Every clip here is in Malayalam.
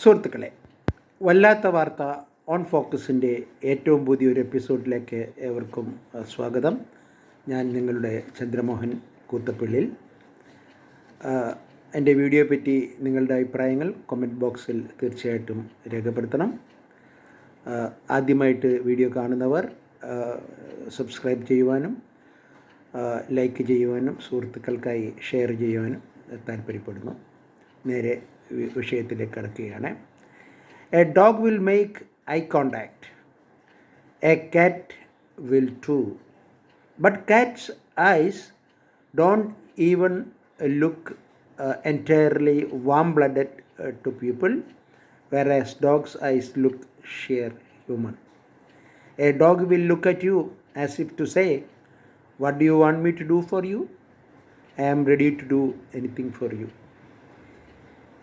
സുഹൃത്തുക്കളെ വല്ലാത്ത വാർത്ത ഓൺ ഫോക്കസിന്റെ ഏറ്റവും പുതിയൊരു എപ്പിസോഡിലേക്ക് ഏവർക്കും സ്വാഗതം. ഞാൻ നിങ്ങളുടെ ചന്ദ്രമോഹൻ കൂത്തപ്പള്ളിൽ എന്റെ വീഡിയോ പറ്റി നിങ്ങളുടെ അഭിപ്രായങ്ങൾ കമന്റ് ബോക്സിൽ തീർച്ചയായിട്ടും രേഖപ്പെടുത്തണം. ആദ്യമായിട്ട് വീഡിയോ കാണുന്നവർ സബ്സ്ക്രൈബ് ചെയ്യുവാനും ലൈക്ക് ചെയ്യുവാനും സുഹൃത്തുക്കൾക്കായി ഷെയർ ചെയ്യുവാനും താല്പര്യപ്പെടുന്നു. നേരെ വിഷയത്തിലേക്ക് കടക്കുകയാണ് a dog will make eye contact a cat will too but cats eyes don't even look entirely warm blooded to people whereas dogs' eyes look sheer human. A dog will look at you as if to say, What do you want me to do for you? I am ready to do anything for you.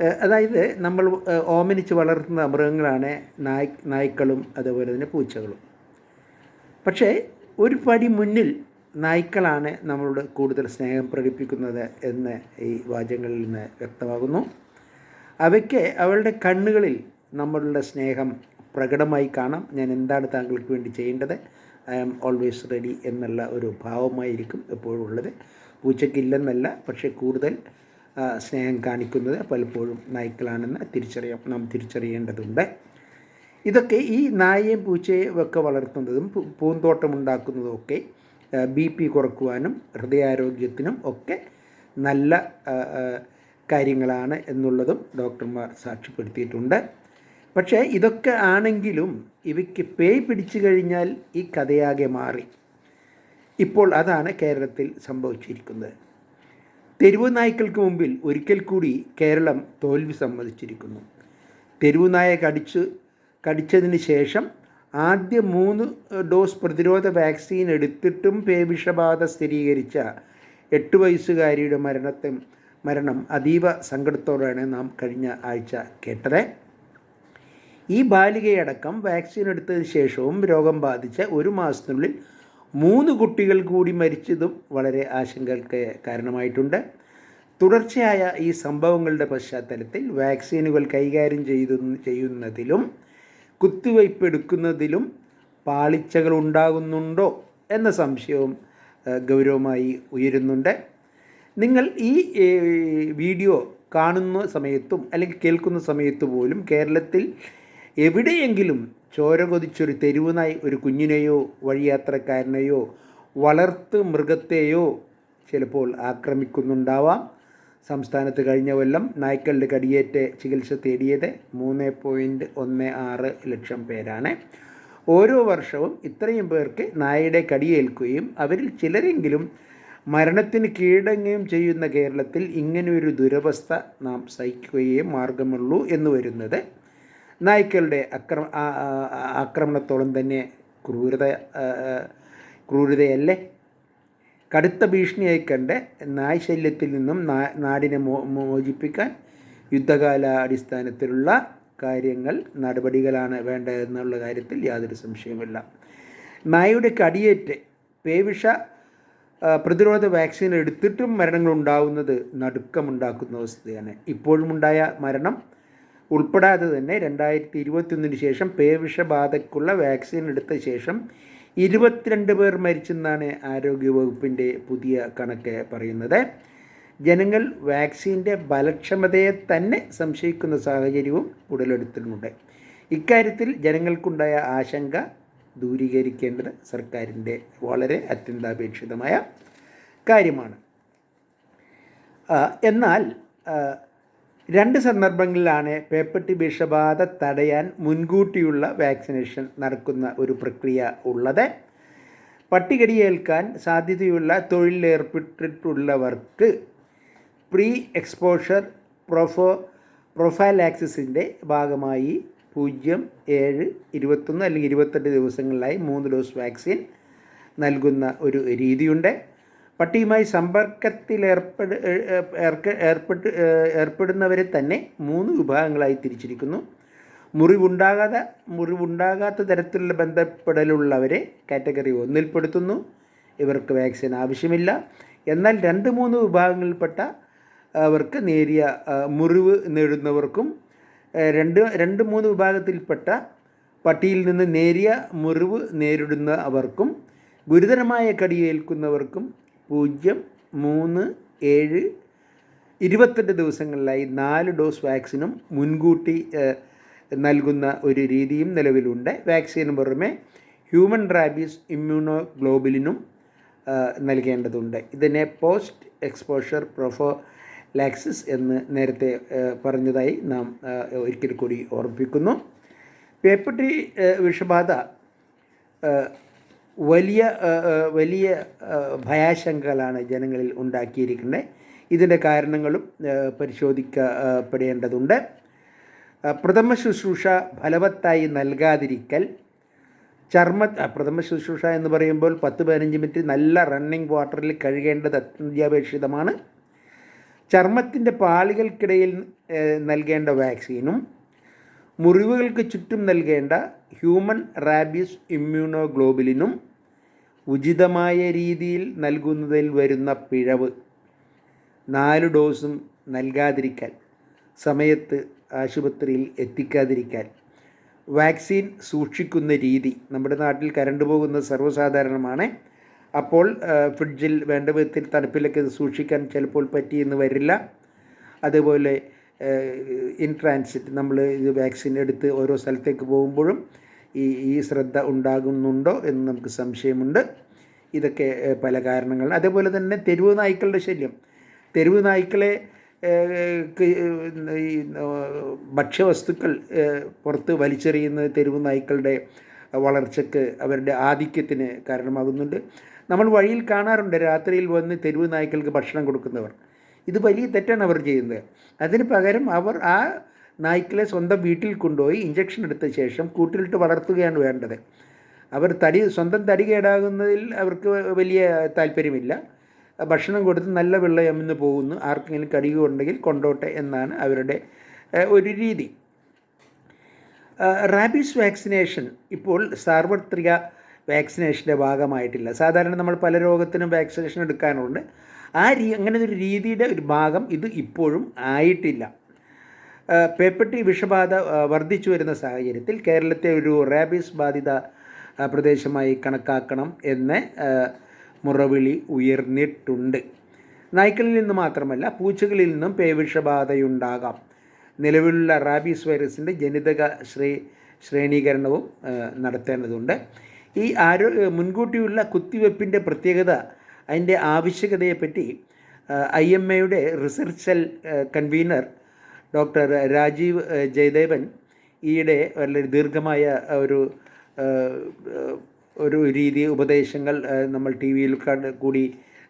അതായത് നമ്മൾ ഓമനിച്ച് വളർത്തുന്ന മൃഗങ്ങളാണ് നായ് നായ്ക്കളും അതുപോലെ തന്നെ പൂച്ചകളും. പക്ഷേ ഒരു പടി മുന്നിൽ നായ്ക്കളാണ് നമ്മളോട് കൂടുതൽ സ്നേഹം പ്രകടിപ്പിക്കുന്നത് എന്ന് ഈ വാചകങ്ങളിൽ നിന്ന് വ്യക്തമാകുന്നു. അവയ്ക്ക് അവളുടെ കണ്ണുകളിൽ നമ്മളുടെ സ്നേഹം പ്രകടമായി കാണാം. ഞാൻ എന്താണ് താങ്കൾക്ക് വേണ്ടി ചെയ്യേണ്ടത്? ഐ ആം ഓൾവേസ് റെഡി എന്നുള്ള ഒരു ഭാവമായിരിക്കും എപ്പോഴും ഉള്ളത്. പൂച്ചയ്ക്കില്ലെന്നല്ല പക്ഷേ കൂടുതൽ സ്നേഹം കാണിക്കുന്നത് പലപ്പോഴും നായ്ക്കളാണെന്ന് തിരിച്ചറിയാം നാം തിരിച്ചറിയേണ്ടതുണ്ട്. ഇതൊക്കെ ഈ നായയും പൂച്ചയും ഒക്കെ വളർത്തുന്നതും പൂ- പൂന്തോട്ടം ഉണ്ടാക്കുന്നതും ഒക്കെ ബി പി കുറക്കുവാനും ഹൃദയാരോഗ്യത്തിനും ഒക്കെ നല്ല കാര്യങ്ങളാണ് എന്നുള്ളതും ഡോക്ടർമാർ സാക്ഷ്യപ്പെടുത്തിയിട്ടുണ്ട്. പക്ഷേ ഇതൊക്കെ ആണെങ്കിലും ഇവയ്ക്ക് പേയ് പിടിച്ചു കഴിഞ്ഞാൽ ഈ കഥയാകെ മാറി. ഇപ്പോൾ അതാണ് കേരളത്തിൽ സംഭവിച്ചിരിക്കുന്നത്. തെരുവ് നായ്ക്കൾക്ക് മുമ്പിൽ ഒരിക്കൽ കൂടി കേരളം തോൽവി സമ്മതിച്ചിരിക്കുന്നു. തെരുവ് നായ കടിച്ച് കടിച്ചതിന് ശേഷം ആദ്യ മൂന്ന് ഡോസ് പ്രതിരോധ വാക്സിൻ എടുത്തിട്ടും പേവിഷബാധ സ്ഥിരീകരിച്ച എട്ട് വയസ്സുകാരിയുടെ മരണത്തെ മരണം അതീവ സങ്കടത്തോടെയാണ് നാം കഴിഞ്ഞ ആഴ്ച കേട്ടത്. ഈ ബാലികയടക്കം വാക്സിൻ എടുത്തതിന് ശേഷവും രോഗം ബാധിച്ച ഒരു മാസത്തിനുള്ളിൽ മൂന്ന് കുട്ടികൾ കൂടി മരിച്ചതും വളരെ ആശങ്കകൾക്ക് കാരണമായിട്ടുണ്ട്. തുടർച്ചയായ ഈ സംഭവങ്ങളുടെ പശ്ചാത്തലത്തിൽ വാക്സിനുകൾ കൈകാര്യം ചെയ്തു ചെയ്യുന്നതിലും കുത്തിവയ്പ് എടുക്കുന്നതിലും പാളിച്ചകൾ ഉണ്ടാകുന്നുണ്ടോ എന്ന സംശയവും ഗൗരവമായി ഉയരുന്നുണ്ട്. നിങ്ങൾ ഈ വീഡിയോ കാണുന്ന സമയത്തും അല്ലെങ്കിൽ കേൾക്കുന്ന സമയത്ത് പോലും കേരളത്തിൽ എവിടെയെങ്കിലും ചോര കൊതിച്ചൊരു തെരുവുനായി ഒരു കുഞ്ഞിനെയോ വഴിയാത്രക്കാരനെയോ വളർത്ത് മൃഗത്തെയോ ചിലപ്പോൾ ആക്രമിക്കുന്നുണ്ടാവാം. സംസ്ഥാനത്ത് കഴിഞ്ഞ കൊല്ലം നായ്ക്കളുടെ കടിയേറ്റ് ചികിത്സ തേടിയത് മൂന്ന് പോയിന്റ് ഒന്ന് ആറ് ലക്ഷം പേരാണ്. ഓരോ വർഷവും ഇത്രയും പേർക്ക് നായയുടെ കടിയേൽക്കുകയും അവരിൽ ചിലരെങ്കിലും മരണത്തിന് കീഴടങ്ങുകയും ചെയ്യുന്ന കേരളത്തിൽ ഇങ്ങനെയൊരു ദുരവസ്ഥ നാം സഹിക്കുകയേ മാർഗമുള്ളൂ എന്ന് വരുന്നത്. നായ്ക്കളുടെ അക്രമ ആക്രമണത്തോളം തന്നെ ക്രൂരത ക്രൂരതയല്ലേ? കടുത്ത ഭീഷണിയായി കണ്ട് നായ് ശല്യത്തിൽ നിന്നും നാടിനെ മോചിപ്പിക്കാൻ യുദ്ധകാല അടിസ്ഥാനത്തിലുള്ള കാര്യങ്ങൾ നടപടികളാണ് വേണ്ടതെന്നുള്ള കാര്യത്തിൽ യാതൊരു സംശയവുമില്ല. നായയുടെ കടിയേറ്റ് പേവിഷ പ്രതിരോധ വാക്സിൻ എടുത്തിട്ടും മരണങ്ങൾ ഉണ്ടാകുന്നത് നടുക്കമുണ്ടാക്കുന്ന അവസ്ഥയാണ്. ഇപ്പോഴുമുണ്ടായ മരണം ഉൾപ്പെടാതെ തന്നെ രണ്ടായിരത്തി ഇരുപത്തിയൊന്നിന് ശേഷം പേവിഷബാധയ്ക്കുള്ള വാക്സിൻ എടുത്ത ശേഷം ഇരുപത്തിരണ്ട് പേർ മരിച്ചെന്നാണ് ആരോഗ്യവകുപ്പിന്റെ പുതിയ കണക്ക് പറയുന്നത്. ജനങ്ങൾ വാക്സിന്റെ ബലക്ഷമതയെ തന്നെ സംശയിക്കുന്ന സാഹചര്യവും ഉടലെടുത്തിട്ടുണ്ട്. ഇക്കാര്യത്തിൽ ജനങ്ങൾക്കുണ്ടായ ആശങ്ക ദൂരീകരിക്കേണ്ടത് സർക്കാരിന്റെ വളരെ അത്യന്താപേക്ഷിതമായ കാര്യമാണ്. എന്നാൽ രണ്ട് സന്ദർഭങ്ങളിലാണ് പേപ്പട്ടി വിഷബാധ തടയാൻ മുൻകൂട്ടിയുള്ള വാക്സിനേഷൻ നടക്കുന്ന ഒരു പ്രക്രിയ ഉള്ളത്. പട്ടികടിയേൽക്കാൻ സാധ്യതയുള്ള തൊഴിലിലേർപ്പെട്ടിട്ടുള്ളവർക്ക് പ്രീ എക്സ്പോഷർ പ്രൊഫോ പ്രൊഫൈലാക്സിസിന്റെ ഭാഗമായി പൂജ്യം ഏഴ് ഇരുപത്തൊന്ന് അല്ലെങ്കിൽ ഇരുപത്തെട്ട് ദിവസങ്ങളിലായി മൂന്ന് ഡോസ് വാക്സിൻ നൽകുന്ന ഒരു രീതിയുണ്ട്. പട്ടിയുമായി സമ്പർക്കത്തിലേർപ്പെട് ഏർപ്പെട്ട് ഏർപ്പെടുന്നവരെ തന്നെ മൂന്ന് വിഭാഗങ്ങളായി തിരിച്ചിരിക്കുന്നു. മുറിവുണ്ടാകാതെ മുറിവുണ്ടാകാത്ത തരത്തിലുള്ള ബന്ധപ്പെടലുള്ളവരെ കാറ്റഗറി ഒന്നിൽപ്പെടുത്തുന്നു. ഇവർക്ക് വാക്സിൻ ആവശ്യമില്ല. എന്നാൽ രണ്ട് മൂന്ന് വിഭാഗങ്ങളിൽപ്പെട്ട അവർക്ക് നേരിയ മുറിവ് നേടുന്നവർക്കും രണ്ട് രണ്ട് മൂന്ന് വിഭാഗത്തിൽപ്പെട്ട പട്ടിയിൽ നിന്ന് നേരിയ മുറിവ് നേരിടുന്ന അവർക്കും ഗുരുതരമായ കടിയേൽക്കുന്നവർക്കും പൂജ്യം മൂന്ന് ഏഴ് ഇരുപത്തെട്ട് ദിവസങ്ങളിലായി നാല് ഡോസ് വാക്സിനും മുൻകൂട്ടി നൽകുന്ന ഒരു രീതിയും നിലവിലുണ്ട്. വാക്സിന് പുറമെ ഹ്യൂമൻ റാബീസ് ഇമ്മ്യൂണോ ഗ്ലോബിലിനും നൽകേണ്ടതുണ്ട്. ഇതിനെ പോസ്റ്റ് എക്സ്പോഷർ പ്രൊഫോ ലാക്സിസ് എന്ന് നേരത്തെ പറഞ്ഞതായി നാം ഒരിക്കൽ കൂടി ഓർമ്മിപ്പിക്കുന്നു. പേപ്പട്ടി വിഷബാധ വലിയ വലിയ ഭയാശങ്കകളാണ് ജനങ്ങളിൽ ഉണ്ടാക്കിയിരിക്കുന്നത് ഇതിന്റെ കാരണങ്ങളും പരിശോധിക്കപ്പെടേണ്ടതുണ്ട്. പ്രഥമ ശുശ്രൂഷ ഫലവത്തായി നൽകാതിരിക്കൽ ചർമ്മ പ്രഥമ ശുശ്രൂഷ എന്ന് പറയുമ്പോൾ പത്ത് പതിനഞ്ച് മിനിറ്റ് നല്ല റണ്ണിങ് വാട്ടറിൽ കഴുകേണ്ടത് അത്യന്താപേക്ഷിതമാണ്. ചർമ്മത്തിന്റെ പാളികൾക്കിടയിൽ നൽകേണ്ട വാക്സിനും മുറിവുകൾക്ക് ചുറ്റും നൽകേണ്ട ഹ്യൂമൻ റാബീസ് ഇമ്മ്യൂണോഗ്ലോബിലിനും ഉചിതമായ രീതിയിൽ നൽകുന്നതിൽ വരുന്ന പിഴവ്. നാല് ഡോസും നൽകാതിരിക്കാൻ സമയത്ത് ആശുപത്രിയിൽ എത്തിക്കാതിരിക്കാൻ. വാക്സിൻ സൂക്ഷിക്കുന്ന രീതി. നമ്മുടെ നാട്ടിൽ കരണ്ട് പോകുന്നത് സർവസാധാരണമാണ്. അപ്പോൾ ഫ്രിഡ്ജിൽ വേണ്ട വിധത്തിൽ തണുപ്പിലൊക്കെ സൂക്ഷിക്കാൻ ചിലപ്പോൾ പറ്റിയെന്ന് വരില്ല. അതുപോലെ ഇൻ ട്രാൻസിറ്റ് നമ്മൾ ഇത് വാക്സിൻ എടുത്ത് ഓരോ സ്ഥലത്തേക്ക് പോകുമ്പോഴും ഈ ഈ ശ്രദ്ധ ഉണ്ടാകുന്നുണ്ടോ എന്ന് നമുക്ക് സംശയമുണ്ട്. ഇതൊക്കെ പല കാരണങ്ങൾ അതേപോലെ തന്നെ തെരുവ് നായ്ക്കളുടെ ശല്യം. തെരുവ് നായ്ക്കളെ ഈ ഭക്ഷ്യവസ്തുക്കൾ പുറത്ത് വലിച്ചെറിയുന്ന തെരുവ് നായ്ക്കളുടെ വളർച്ചയ്ക്ക് അവരുടെ ആധിക്യത്തിന് കാരണമാകുന്നുണ്ട്. നമ്മൾ വഴിയിൽ കാണാറുണ്ട് രാത്രിയിൽ വന്ന് തെരുവ് നായ്ക്കൾക്ക് ഭക്ഷണം കൊടുക്കുന്നവർ. ഇത് വലിയ തെറ്റാണ് അവർ ചെയ്യുന്നത്. അതിന് പകരം അവർ ആ നായ്ക്കളെ സ്വന്തം വീട്ടിൽ കൊണ്ടുപോയി ഇഞ്ചക്ഷൻ എടുത്ത ശേഷം കൂട്ടിലിട്ട് വളർത്തുകയാണ് വേണ്ടത്. അവർ തടി സ്വന്തം തടി കേടാകുന്നതിൽ അവർക്ക് വലിയ താല്പര്യമില്ല. ഭക്ഷണം കൊടുത്ത് നല്ല വെള്ളയമെന്ന് പോകുന്നു. ആർക്കെങ്കിലും കടികുണ്ടെങ്കിൽ കൊണ്ടോട്ടെ എന്നാണ് അവരുടെ ഒരു രീതി. റാബീസ് വാക്സിനേഷൻ ഇപ്പോൾ സാർവത്രിക വാക്സിനേഷന്റെ ഭാഗമായിട്ടില്ല. സാധാരണ നമ്മൾ പല രോഗത്തിനും വാക്സിനേഷൻ എടുക്കാനുണ്ട് ആ രീ അങ്ങനെ ഒരു രീതിയുടെ ഒരു ഭാഗം ഇത് ഇപ്പോഴും ആയിട്ടില്ല. പേപ്പട്ടി വിഷബാധ വർദ്ധിച്ചു വരുന്ന സാഹചര്യത്തിൽ കേരളത്തെ ഒരു റാബീസ് ബാധിത പ്രദേശമായി കണക്കാക്കണം എന്ന് മുറവിളി ഉയർന്നിട്ടുണ്ട്. നായ്ക്കളിൽ നിന്ന് മാത്രമല്ല പൂച്ചകളിൽ നിന്നും പേവിഷബാധയുണ്ടാകാം നിലവിലുള്ള റാബീസ് വൈറസിന്റെ ജനിതക ശ്രേ ശ്രേണീകരണവും നടത്തേണ്ടതുണ്ട്. ഈ ആരോ മുൻകൂട്ടിയുള്ള കുത്തിവെപ്പിന്റെ പ്രത്യേകത അതിന്റെ ആവശ്യകതയെപ്പറ്റി ഐ എം എയുടെ research cell convener doctor Rajeev Jayadevan ഈയിടെ വളരെ ദീർഘമായ ഒരു ഒരു രീതി ഉപദേശങ്ങൾ നമ്മൾ ടി വിയിൽ കൂടി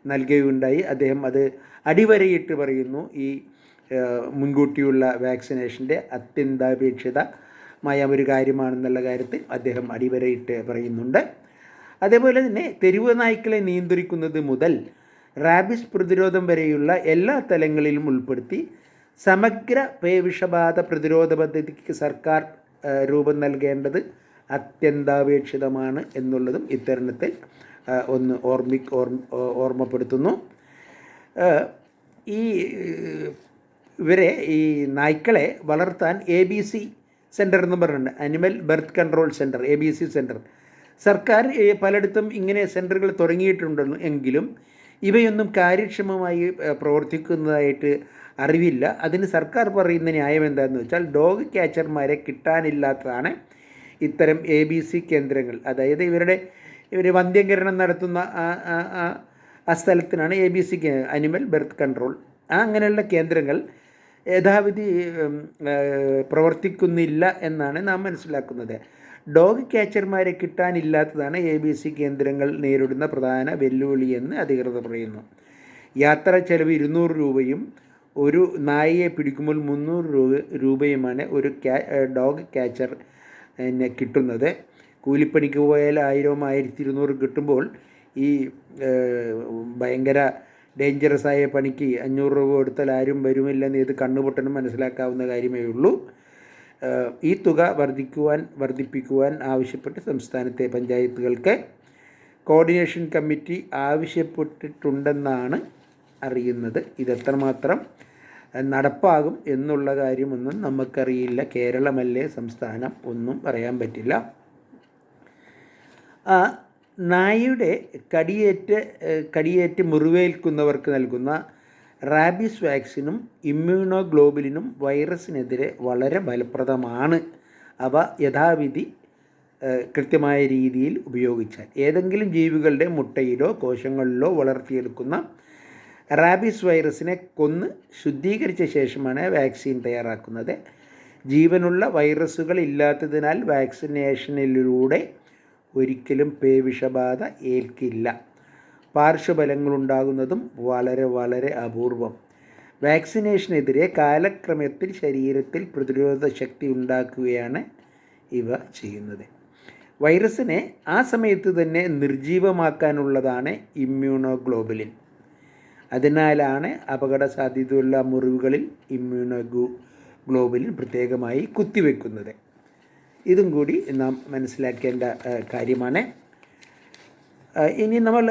നൽകുകയുണ്ടായി. അദ്ദേഹം അത് അടിവരയിട്ട് പറയുന്നു ഈ മുൻകൂട്ടിയുള്ള വാക്സിനേഷന്റെ അത്യന്താപേക്ഷിതമായ ഒരു കാര്യമാണെന്നുള്ള കാര്യത്തിൽ അദ്ദേഹം അടിവരയിട്ട് പറയുന്നുണ്ട്. അതേപോലെ തന്നെ തെരുവ് നായ്ക്കളെ നിയന്ത്രിക്കുന്നത് മുതൽ റാബിസ് പ്രതിരോധം വരെയുള്ള എല്ലാ തലങ്ങളിലും ഉൾപ്പെടുത്തി സമഗ്ര പേവിഷബാധ പ്രതിരോധ പദ്ധതിക്ക് സർക്കാർ രൂപം നൽകേണ്ടത് അത്യന്താപേക്ഷിതമാണ് എന്നുള്ളതും ഇത്തരണത്തിൽ ഒന്ന് ഓർമ്മി ഓർമ്മപ്പെടുത്തുന്നു. ഈ ഇവരെ ഈ നായ്ക്കളെ വളർത്താൻ എ ബി സി സെന്റർ എന്ന് പറഞ്ഞിട്ടുണ്ട്. Animal birth control centre A B C centre സർക്കാർ പലയിടത്തും ഇങ്ങനെ സെന്ററുകൾ തുടങ്ങിയിട്ടുണ്ടെന്ന് എങ്കിലും ഇവയൊന്നും കാര്യക്ഷമമായി പ്രവർത്തിക്കുന്നതായിട്ട് അറിവില്ല. അതിന് സർക്കാർ പറയുന്ന ന്യായം എന്താണെന്ന് വെച്ചാൽ ഡോഗ് ക്യാച്ചർമാരെ കിട്ടാനില്ലാത്തതാണ് ഇത്തരം എ ബി സി കേന്ദ്രങ്ങൾ. അതായത് ഇവരുടെ ഇവർ വന്ധ്യംകരണം നടത്തുന്ന ആ സ്ഥലത്തിനാണ് A B C animal birth control. ആ അങ്ങനെയുള്ള കേന്ദ്രങ്ങൾ യഥാവിധി പ്രവർത്തിക്കുന്നില്ല എന്നാണ് നാം മനസ്സിലാക്കുന്നത്. ഡോഗ് ക്യാച്ചർമാരെ കിട്ടാനില്ലാത്തതാണ് എ ബി സി കേന്ദ്രങ്ങൾ നേരിടുന്ന പ്രധാന വെല്ലുവിളിയെന്ന് അധികൃതർ പറയുന്നു. യാത്ര ചെലവ് ഇരുന്നൂറ് രൂപയും ഒരു നായയെ പിടിക്കുമ്പോൾ മുന്നൂറ് രൂപ രൂപയുമാണ് ഒരു ക്യാ ഡോഗ് ക്യാച്ചർ കിട്ടുന്നത്. കൂലിപ്പണിക്ക് പോയാൽ ആയിരവും ആയിരത്തി ഇരുന്നൂറ് കിട്ടുമ്പോൾ ഈ ഭയങ്കര ഡേഞ്ചറസ് ആയ പണിക്ക് അഞ്ഞൂറ് രൂപ കൊടുത്താൽ ആരും വരുമില്ലെന്ന് ഇത് കണ്ണുപൊട്ടനും മനസ്സിലാക്കാവുന്ന കാര്യമേ ഉള്ളൂ. ഈ തുക വർദ്ധിക്കുവാൻ വർദ്ധിപ്പിക്കുവാൻ ആവശ്യപ്പെട്ട് സംസ്ഥാനത്തെ പഞ്ചായത്തുകൾക്ക് കോർഡിനേഷൻ കമ്മിറ്റി ആവശ്യപ്പെട്ടിട്ടുണ്ടെന്നാണ് അറിയുന്നത്. ഇതെത്രമാത്രം നടപ്പാകും എന്നുള്ള കാര്യമൊന്നും നമുക്കറിയില്ല. കേരളമല്ലേ സംസ്ഥാനം ഒന്നും പറയാൻ പറ്റില്ല. നായയുടെ കടിയേറ്റ് കടിയേറ്റ് മുറിവേൽക്കുന്നവർക്ക് നൽകുന്ന റാബിസ് വാക്സിനും ഇമ്മ്യൂണോഗ്ലോബുലിനും വൈറസിനെതിരെ വളരെ ഫലപ്രദമാണ്. അവ യഥാവിധി കൃത്യമായ രീതിയിൽ ഉപയോഗിച്ചാൽ. ഏതെങ്കിലും ജീവികളുടെ മുട്ടയിലോ കോശങ്ങളിലോ വളർത്തിയെടുക്കുന്ന റാബിസ് വൈറസിനെ കൊന്ന് ശുദ്ധീകരിച്ച ശേഷമാണ് വാക്സിൻ തയ്യാറാക്കുന്നത്. ജീവനുള്ള വൈറസുകൾ ഇല്ലാത്തതിനാൽ വാക്സിനേഷനിലൂടെ ഒരിക്കലും പേവിഷബാധ ഏൽക്കില്ല. പാർശ്വഫലങ്ങളുണ്ടാകുന്നതും വളരെ വളരെ അപൂർവം. വാക്സിനേഷനെതിരെ കാലക്രമത്തിൽ ശരീരത്തിൽ പ്രതിരോധ ശക്തി ഉണ്ടാക്കുകയാണ് ഇവ ചെയ്യുന്നത്. വൈറസിനെ ആ സമയത്ത് തന്നെ നിർജീവമാക്കാനുള്ളതാണ് ഇമ്മ്യൂണോഗ്ലോബുലിൻ. അതിനാലാണ് അപകട സാധ്യതയുള്ള മുറിവുകളിൽ ഇമ്മ്യൂണോ ഗ്ലോബിലിൻ പ്രത്യേകമായി കുത്തിവെക്കുന്നത്. ഇതും കൂടി നാം മനസ്സിലാക്കേണ്ട കാര്യമാണ്. ഇനി നമ്മൾ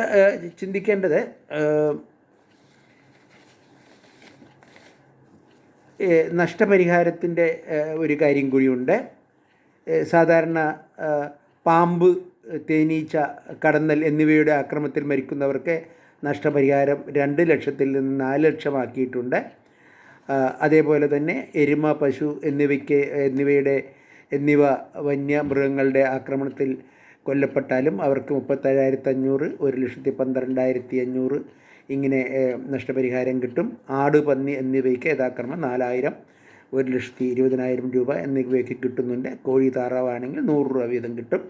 ചിന്തിക്കേണ്ടത് നഷ്ടപരിഹാരത്തിന്റെ ഒരു കാര്യം കൂടിയുണ്ട്. സാധാരണ പാമ്പ് തേനീച്ച കടന്നൽ എന്നിവയുടെ ആക്രമത്തിൽ മരിക്കുന്നവർക്ക് നഷ്ടപരിഹാരം രണ്ട് ലക്ഷത്തിൽ നിന്ന് നാല് ലക്ഷമാക്കിയിട്ടുണ്ട്. അതേപോലെ തന്നെ എരുമ പശു എന്നിവയ്ക്ക് എന്നിവയുടെ എന്നിവ വന്യമൃഗങ്ങളുടെ ആക്രമണത്തിൽ കൊല്ലപ്പെട്ടാലും അവർക്ക് മുപ്പത്തേഴായിരത്തി അഞ്ഞൂറ് ഒരു ലക്ഷത്തി പന്ത്രണ്ടായിരത്തി അഞ്ഞൂറ് ഇങ്ങനെ നഷ്ടപരിഹാരം കിട്ടും. ആട് പന്നി എന്നിവയ്ക്ക് യഥാക്രമം നാലായിരം ഒരു ലക്ഷത്തി ഇരുപതിനായിരം രൂപ എന്നിവയ്ക്ക് കിട്ടുന്നുണ്ട്. കോഴി താറാവാണെങ്കിൽ നൂറ് രൂപ വീതം കിട്ടും.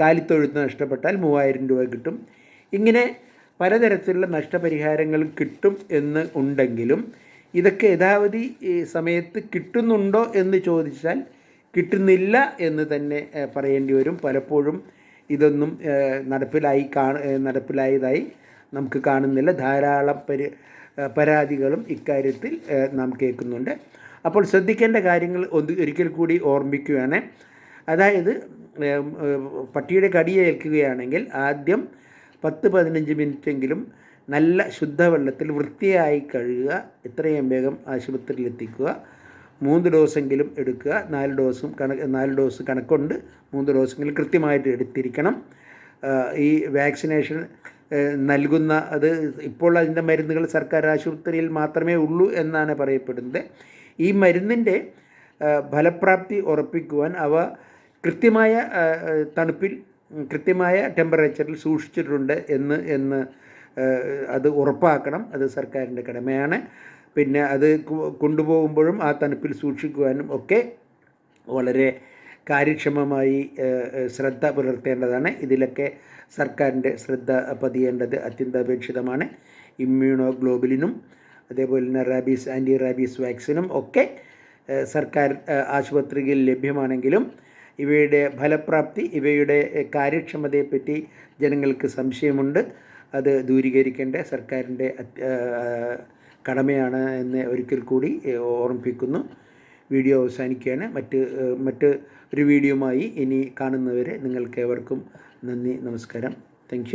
കാലിത്തൊഴുത്ത് നഷ്ടപ്പെട്ടാൽ മൂവായിരം രൂപ കിട്ടും. ഇങ്ങനെ പലതരത്തിലുള്ള നഷ്ടപരിഹാരങ്ങൾ കിട്ടും എന്ന് ഉണ്ടെങ്കിലും ഇതൊക്കെ യഥാവധി സമയത്ത് കിട്ടുന്നുണ്ടോ എന്ന് ചോദിച്ചാൽ കിട്ടുന്നില്ല എന്ന് തന്നെ പറയേണ്ടി വരും. പലപ്പോഴും ഇതൊന്നും നടപ്പിലായി കാണ നടപ്പിലായതായി നമുക്ക് കാണുന്നില്ല. ധാരാളം പരി പരാതികളും ഇക്കാര്യത്തിൽ നാം കേൾക്കുന്നുണ്ട്. അപ്പോൾ ശ്രദ്ധിക്കേണ്ട കാര്യങ്ങൾ ഒരിക്കൽ കൂടി ഓർമ്മിക്കുകയാണ്. അതായത് പട്ടിയുടെ കടിയേൽക്കുകയാണെങ്കിൽ ആദ്യം പത്ത് പതിനഞ്ച് മിനിറ്റെങ്കിലും നല്ല ശുദ്ധവെള്ളത്തിൽ വൃത്തിയായി കഴുകുക. എത്രയും വേഗം ആശുപത്രിയിൽ എത്തിക്കുക മൂന്ന് ഡോസെങ്കിലും എടുക്കുക. നാല് ഡോസും കണക്ക് നാല് ഡോസ് കണക്കുണ്ട്. മൂന്ന് ഡോസെങ്കിലും കൃത്യമായിട്ട് എടുത്തിരിക്കണം. ഈ വാക്സിനേഷൻ നൽകുന്ന അത് ഇപ്പോൾ അതിന്റെ മരുന്നുകൾ സർക്കാർ ആശുപത്രിയിൽ മാത്രമേ ഉള്ളൂ എന്നാണ് പറയപ്പെടുന്നത്. ഈ മരുന്നിന്റെ ഫലപ്രാപ്തി ഉറപ്പിക്കുവാൻ അവ കൃത്യമായ തണുപ്പിൽ കൃത്യമായ ടെമ്പറേച്ചറിൽ സൂക്ഷിച്ചിട്ടുണ്ട് എന്ന് എന്ന് അത് ഉറപ്പാക്കണം. അത് സർക്കാരിന്റെ കടമയാണ്. പിന്നെ അത് കൊണ്ടുപോകുമ്പോഴും ആ തണുപ്പിൽ സൂക്ഷിക്കുവാനും ഒക്കെ വളരെ കാര്യക്ഷമമായി ശ്രദ്ധ പുലർത്തേണ്ടതാണ്. ഇതിലൊക്കെ സർക്കാരിന്റെ ശ്രദ്ധ പതിയേണ്ടത് അത്യന്താപേക്ഷിതമാണ്. ഇമ്മ്യൂണോ ഗ്ലോബലിനും അതേപോലെ തന്നെ റാബീസ് ആന്റി റാബീസ് വാക്സിനും ഒക്കെ സർക്കാർ ആശുപത്രികളിൽ ലഭ്യമാണെങ്കിലും ഇവയുടെ ഫലപ്രാപ്തി ഇവയുടെ കാര്യക്ഷമതയെപ്പറ്റി ജനങ്ങൾക്ക് സംശയമുണ്ട്. അത് ദൂരീകരിക്കേണ്ട സർക്കാരിന്റെ കടമയാണ് എന്ന് ഒരിക്കൽ കൂടി ഓർമ്മിപ്പിക്കുന്നു. വീഡിയോ അവസാനിക്കുകയാണ്. മറ്റ് മറ്റ് ഒരു വീഡിയോയുമായി ഇനി കാണുന്നവരെ നിങ്ങൾക്ക് ഏവർക്കും നന്ദി നമസ്കാരം. താങ്ക്